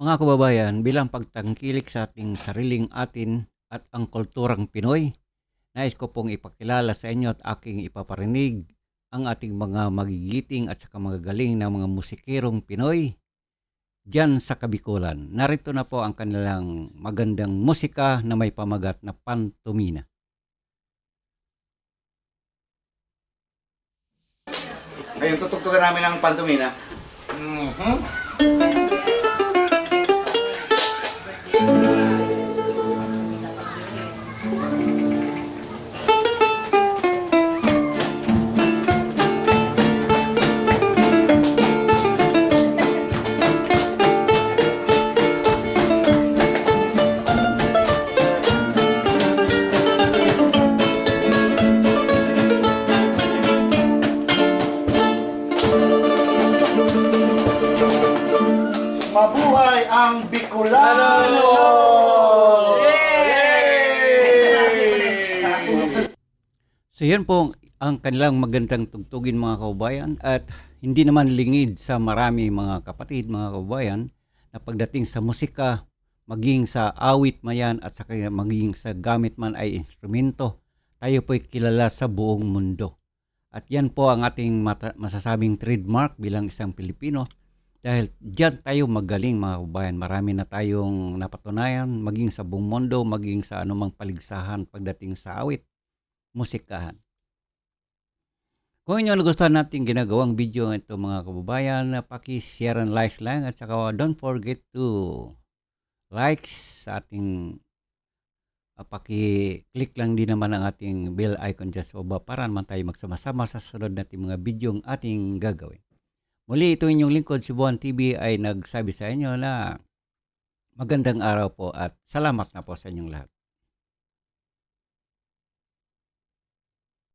Mga kababayan, bilang pagtangkilik sa ating sariling atin at ang kulturang Pinoy, nais ko pong ipakilala sa inyo at aking ipaparinig ang ating mga magigiting at saka mga na mga musikirong Pinoy dyan sa Kabikulan. Narito na po ang kanilang magandang musika na may pamagat na pantomina. Ayun, tutugtugan namin ang pantomina. Mhm. Mabuhay ang Bicolano! So yan po ang kanilang magandang tugtugin mga kababayan at hindi naman lingid sa marami mga kapatid, mga kababayan na pagdating sa musika, maging sa awit mayan at saka maging sa gamit man ay instrumento, tayo po'y kilala sa buong mundo. At yan po ang ating masasabing trademark bilang isang Pilipino dahil diyan tayo magaling mga kababayan. Marami na tayong napatunayan maging sa buong mundo, maging sa anumang paligsahan pagdating sa awit musikahan. Kung inyo nagustuhan natin ginagawang video ito mga kababayan, paki-share and likes lang at saka don't forget to like sa ating uh, paki-click lang din naman ang ating bell icon dyan sa para naman tayo magsama-sama sa sunod nating mga video ang ating gagawin. Muli ito inyong lingkod si Buwan TV ay nagsabi sa inyo na magandang araw po at salamat na po sa inyong lahat.